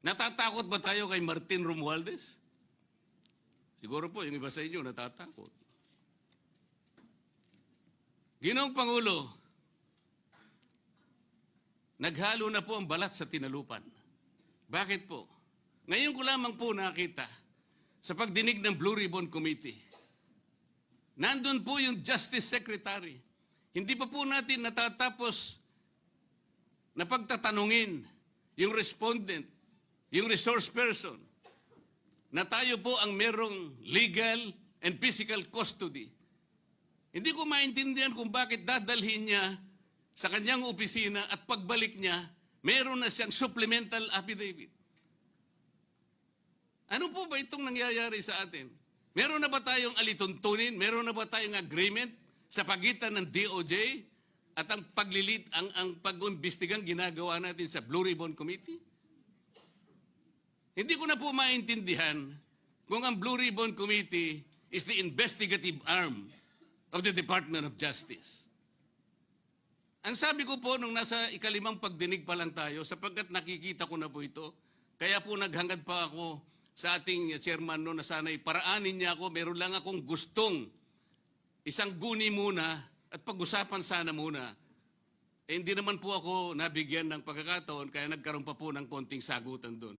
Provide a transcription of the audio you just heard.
Natatakot ba tayo kay Martin Romualdez? Siguro po, yung iba sa inyo natatakot. Ginoong Pangulo, naghalo na po ang balat sa tinalupan. Bakit po? Ngayon ko lamang po nakita sa pagdinig ng Blue Ribbon Committee. Nandun po yung Justice Secretary. Hindi pa po natin natatapos na pagtatanungin yung respondent, yung resource person, na tayo po ang merong legal and physical custody. Hindi ko maintindihan kung bakit dadalhin niya sa kanyang opisina at pagbalik niya, meron na siyang supplemental affidavit. Ano po ba itong nangyayari sa atin? Meron na ba tayong alituntunin? Meron na ba tayong agreement sa pagitan ng DOJ at ang paglilit, ang, ang pag-imbestigang ginagawa natin sa Blue Ribbon Committee? Hindi ko na po maintindihan kung ang Blue Ribbon Committee is the investigative arm of the Department of Justice. Ang sabi ko po nung nasa ikalimang pagdinig pa lang tayo, sapagkat nakikita ko na po ito, kaya po naghangad pa ako sa ating chairman no na sana'y paraanin niya ako, meron lang akong gustong isang guni muna at pag-usapan sana muna. Eh, hindi naman po ako nabigyan ng pagkakataon kaya nagkaroon pa po ng konting sagutan doon.